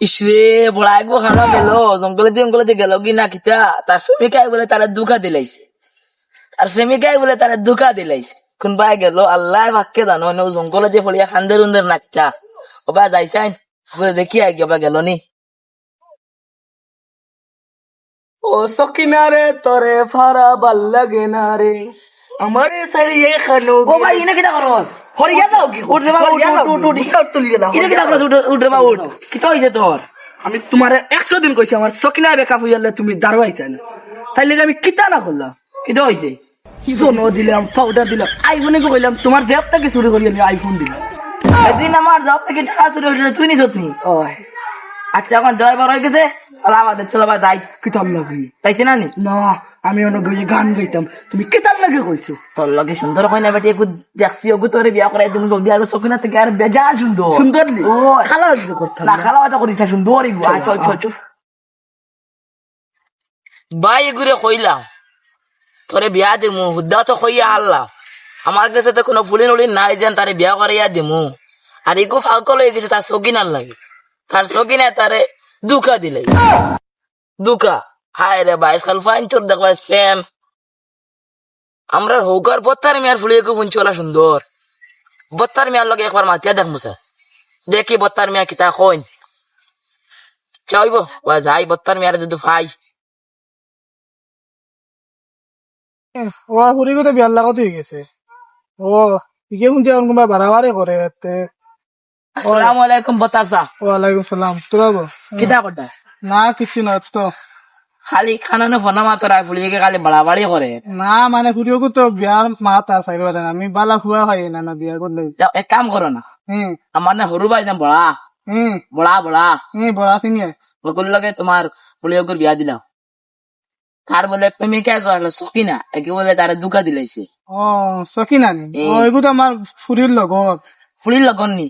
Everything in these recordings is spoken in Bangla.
ইসরে বড়াই গো খানা গেল জঙ্গলে দিয়ে জঙ্গলে গেল কি না কিতা? তার প্রেমিকাই বলে তারা দুঃখা দিলাইছে আর প্রেমিকাই বলে তারা দুঃখা দিলাইছে কোনবাই গেল, আল্লাহ ভাগ্যে জানো জঙ্গলে দিয়ে ফলিয়া খান্দের উন্দের না কিতা? ওবা যাইছাই দেখি আগে ওবা গেল নি? ও সকিনা রে তোরে ফারা ভালো লাগে না রে আমারে সারিয়ে খানো ও ভাই ইনা করস? হরিয়া দাও কি? উঠ রে উঠ, উঠ, উঠ, উঠ। উঠ তুলিয়ে দাও ইনা করস? উঠ রে কিতা হইছে তোর? আমি তোমার একশো দিন কইছি আমার সকিনা বেকআপ হইয়ালে তুমি দাঁড়াইতে না। তাইলে আমি কিতা না করলাম? কিতা হইছে? ফোন দিলাম পাউডার দিলাম আইফোনে কইলাম তোমার জেব থেকে চুরি করি আইফোন দিলাম। এদিন আমার জব থেকে টাকা চুরি হয়েছিল তুই নিছত নি? ওই। আচ্ছা এখন জয় বড় হয়ে গেছে তাহলে আমাদের চলো ভাই দাই কিতাব লাগি। তাইছে না নি? না আমি অনেক গিয়ে গান গাইতাম। তুমি কিতাব লাগে কইছো তোর লগে সুন্দর হয় না বেটি দেখছি ওগু তোরে বিয়া করে তুমি জলদি আগে সকিনা থেকে আর বেজান সুন্দর সুন্দর ও খালা দিতে করতাম না খালা বাতা করিস না সুন্দর ইগু চল চল চল। ভাই এগুরে কইলাম তোরে বিয়া দিমু হুদ্দা তো কইয়া আল্লাহ আমার কাছে তো কোনো ফুলি নুলি নাই যেন তারে বিয়া করাইয়া দিমু আর ইগু ফালকল হয়ে গেছে তার সকিনার লাগে তার সকিনা তারে দুকা দিলে। দুকা। হায় রে বাইশ খাল ফাইন তোর দেখবা ফ্যাম। আমরা হৌকার বত্তার মিয়ার ফুলিয়ে খুব চলা সুন্দর। বত্তার মিয়ার লগে একবার মাতিয়া দেখ মুসা দেখি বত্তার মিয়া কিতা কইন। চাইব ওয়া যাই বত্তার মিয়ার যদি ভাই ও ফুরি গোতে বিয়ার লাগত হয়ে গেছে। ও ইকে শুনছি এখন কোনবা বাড়াবাড়ি করে এতে। আসসালামু আলাইকুম বত্তার সা ওয়ালাইকুম সালাম তোরা কিতা করতা না কিছু না তো। খালি খানানো ফোনা মাতরা ফুলিয়ে খালি বাড়াবাড়ি করে না মানে ফুরিও তো বিয়ার মাত আছে আমি বালা খুয়া খাই না না বিয়ার করলে এক কাম করো না হুম আমার না সরু ভাই যাম বড়া হুম বড়া বড়া হুম বড়া চিনিয়ে। ওগুলো লগে তোমার ফুলিয়কুর বিয়া দিলাম তার বলে প্রেমিকা গেল সকিনা একে বলে তারে দুকা দিলাইছে। ও সকি নানি এ। ও এগু তো আমার ফুরির লগত ফুলির লগন নি?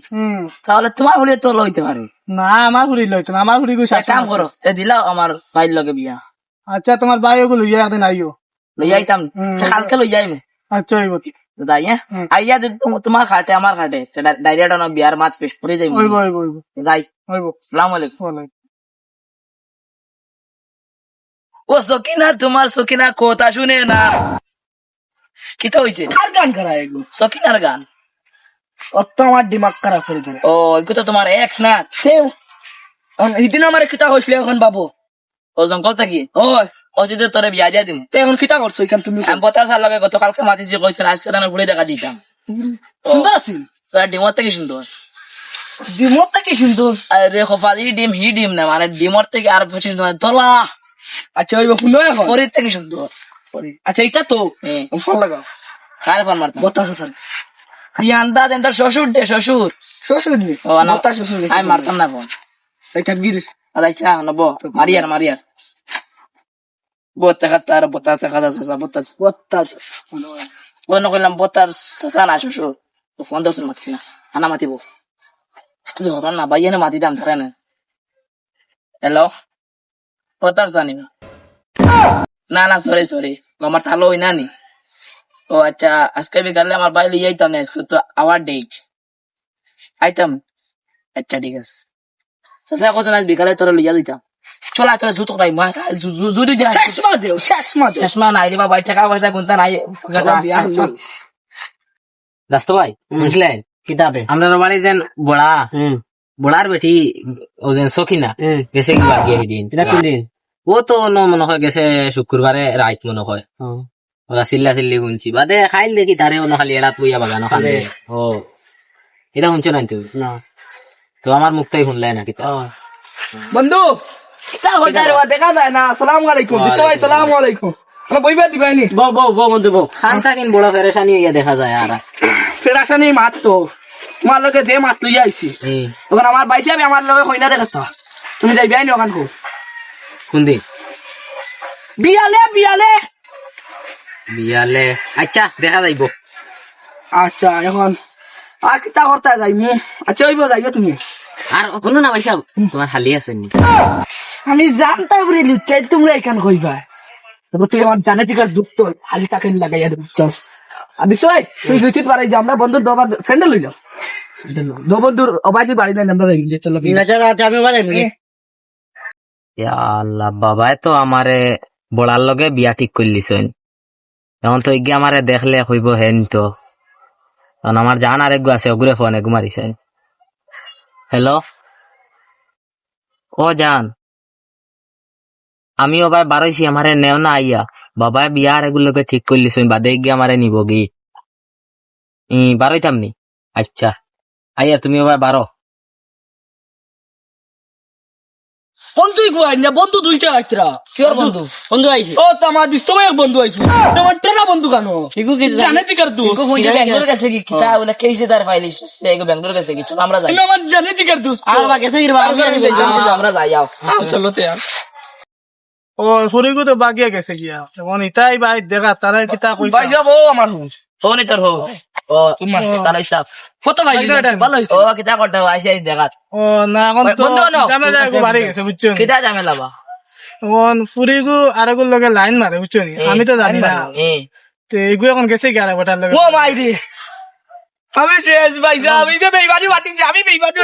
তাহলে তোমার ফুলিয়ে তো লইতে পারে না আমার ফুরি লইতো না আমার ফুরি গু কাম করো দিলাও আমার ভাইয়ের লগে বিয়া। আচ্ছা তোমার ভাই ওগুলো লইয়া একদিন আইও। লই আইতাম। কালকে লই যাইমু আচ্ছা হইব যাই হ্যাঁ আইয়া যদি তোমার খাটে আমার খাটে ডাইরেক্ট না বিয়ার মাছ ফেস্ট করে যাইমু হইব হইব হইব যাই। হইব সালাম আলাইকুম। ও সকিনা তোমার সকিনা কথা শুনে না কিতা হইছে আর গান করা এগো সকিনার গান? অত আমার দিমাগ খারাপ করে ধরে ও এগুলো তো তোমার এক্স না। সেও সেদিন আমার কিতা হইছিল এখন বাবু। ও জঙ্গল থাকি? ও যদি তোরে বিয়া দিয়া দিম। তে এখন কিতা করছ এখান তুমি আমি বতার সার লগে গতকালকে মাতিছি কইছেন আজকে তার ঘুরে দেখা দিতাম সুন্দর আছিল। স্যার ডিমর থেকে সুন্দর ডিমত কি সুন্দর আরে খোফালি ডিম হি ডিম না মানে ডিমর থেকে আর বেশি সুন্দর তোলা। আচ্ছা ওই শুনো এখন। পরির থেকে সুন্দর আচ্ছা এটা তো। ফোন লাগাও। কারে ফোন মারতাম বতাস স্যার তুই আন্দাজ এন্টার শ্বশুর দে শ্বশুর শ্বশুর নি? ও না শ্বশুর আমি মারতাম না ফোন। গিরিস আদাইস না নব। মারিয়ার মারিয়ার বত্তা খাতা সাসা বত্তা বতাস বন্ধ করলাম বত্তার সাসা না শ্বশুর তো ফোন দর্শন মাতিস না আনা মাতিব ধরো না বাইয়ে না মাতি দাম ধরে না হ্যালো বত্তার জানি না না সরি সরি আমার তালো হই না নি ও আচ্ছা আজকে বিকালে আমার বাইরে লিয়ে আইতাম না আজকে তো আওয়ার ডেট আইতাম আচ্ছা ঠিক আছে সাসা কথা না বিকালে তোরা লইয়া দিতাম চলা তোরা জুতো মা জুতো দেও দেও। নাই রে বাবা টাকা পয়সা নাই। দাস্ত ভাই বুঝলেন কিতাবে আমরা বাড়ি যেন বড়া বড়ার বেটি ও যেন সখিনা গেছে কি বাকি দিন দিন? ও তো ন মনে হয় গেছে শুক্রবারে রাত মনে হয় ওরা চিল্লা চিল্লি শুনছি। বাদে খাইল দেখি তারে অন্য খালি এলাত বইয়া বাগানো খালে। ও এটা শুনছো না। তুই তো আমার মুখটাই শুনলাই না কিতা বন্ধু! দেখা যায় না। আসসালামু আলাইকুম। বিস্তা ভাই আসসালামু। আলাইকুম। আমরা বইবা দিবাইনি বউ বউ বউ বন্ধু বউ। খান থাকিন বড় ফেরেশানি হইয়া দেখা যায় আর। ফেরাসানি মাত তো তোমার লগে যে মাত লইয়া আইছি। এই আমার বাইসে আমি আমার লগে হইনা দেখাতা তুমি যাই বিয়াইনি ওখান কো? কোন দিন? বিয়ালে বিয়ালে। বিয়ালে। আচ্ছা দেখা যাইব। আচ্ছা এখন আর কিতা করতে যাইমু? আচ্ছা হইব যাইবে তুমি। আর কোনো না পয়সা তোমার হালি আছে নি? আমি জানতাম রে লুচাই তোমরা এখান কইবা। তারপর তুই আমার জানে থেকে দুঃখ তো খালি তাকে লাগাইয়া দেব চল আর বিশ্বয় তুই নিশ্চিত পারাই যে আমরা বন্ধুর দবা স্যান্ডেল লইলাম। দো বন্ধুর অবাইদি বাড়ি নাই আমরা যাই চলো আমি ইয়া আল্লাহ বাবাই তো আমারে বড়ার লগে বিয়া ঠিক করলিছেন এখন তো ইগে আমারে দেখলে হইব হেন তো। কারণ আমার জান আরেক গো আছে ওগুরে ফোন এগু মারিছেন হ্যালো? ও জান। আমিও ভাই বারইছি আমারে নেও না আইয়া। বাবাই বিয়া আর এগুলোকে ঠিক করলিছেন বাদে গিয়ে আমারে নিব গি ই বারইতাম নি? আচ্ছা। আইয়া তুমিও ভাই বারো বন্ধুই গুয়াই না বন্ধু দুইটা আইতরা বন্ধু বন্ধু? আইছে ও তো দিস তোমার এক বন্ধু আইছে তোমার টেনা বন্ধু কেন জানে। কি কর তুই ইগো হুঁজে ব্যাঙ্গালোর গেছে কি কিতা বলে কেইছে তার ফাইলিস সে ইগো ব্যাঙ্গালোর গেছে কি চলো আমরা যাই। আমার জানে কর আর যাই যাও চলো তে আর ও ফুরিগু তো বাগিয়া গেছে গিয়া। এখন ইতাই ভাই দেখা তারা কিতা কই ভাই যাব আমার হুন। ও নি তোর হো ও তোমার তারাই কত ভাই ভালো হইছে ও কিতা করতে আইসি দেখাত। ও না এখন তো। ঝামেলা একটু বাড়ি গেছে বুঝছ? কিতা ঝামেলা বা এখন ফুরিগু আরেগুর লগে লাইন মারে বুঝছ নি? আমি তো জানি না। এ। তো এগু এখন গেছে কি আরে বটার লগে। ও মাই রে আমি শেষ ভাই আমি যে বেইমানি বাতিছি আমি বেইমানি